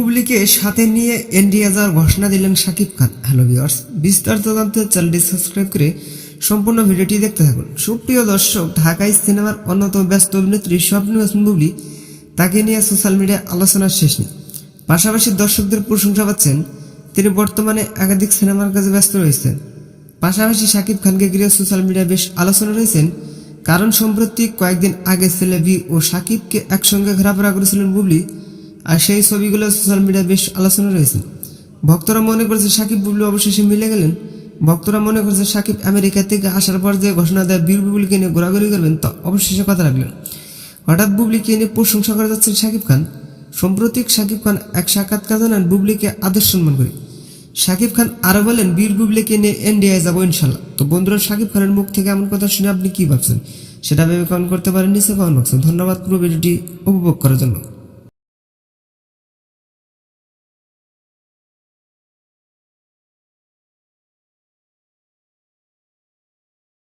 বুবলিকে সাথে নিয়ে ইন্ডিয়া যাওয়ার ঘোষণা দিলেন শাকিব খান। হ্যালো ভিউয়ার্স বিস্তারিত জানতে চ্যানেলটি সাবস্ক্রাইব করে সম্পূর্ণ ভিডিওটি দেখতে থাকুন। সুপ্রিয় দর্শক ঢাকাই সিনেমার অন্যতম ব্যস্ত অভিনেত্রী স্বপ্ন হাসান বুবলি তাকে নিয়ে সোশ্যাল মিডিয়ায় আলোচনার শেষ নেই। পাশাপাশি দর্শকদের প্রশংসা পাচ্ছেন, তিনি বর্তমানে একাধিক সিনেমার কাজে ব্যস্ত রয়েছেন। পাশাপাশি শাকিব খানকে ঘিরে সোশ্যাল মিডিয়ায় বেশ আলোচনা রয়েছেন, কারণ সম্প্রতি কয়েকদিন আগে সেলেবি ও শাকিবকে একসঙ্গে ঘোরাফেরা করেছিলেন বুবলি আর সেই ছবিগুলো সোশ্যাল মিডিয়ায় বেশ আলোচনা রয়েছে। ভক্তরা মনে করছে শাকিব বুবলি অবশেষে মিলে গেলেন। ভক্তরা মনে করছে শাকিব আমেরিকা থেকে আসার পর যে ঘোষণা দেয় বীর বুবলিকে নিয়ে ঘোরাঘুরি করবেন, তা অবশেষে কথা রাখলেন হঠাৎ বুবলিকে নিয়ে প্রশংসা করে যাচ্ছেন শাকিব খান। সম্প্রতিক শাকিব খান এক সাক্ষাৎকার জানান, বুবলিকে আদর সম্মান করি। শাকিব খান আরও বলেন, বীর বুবলিকে নিয়ে ইন্ডিয়ায় যাব ইনশাল্লাহ তো বন্ধুরা শাকিব খানের মুখ থেকে এমন কথা শুনে আপনি কি ভাবছেন? সেটা ভেবে কমেন্ট করতে পারেন নিচে কমেন্ট বক্সে ধন্যবাদ পুরো ভিডিওটি উপভোগ করার জন্য।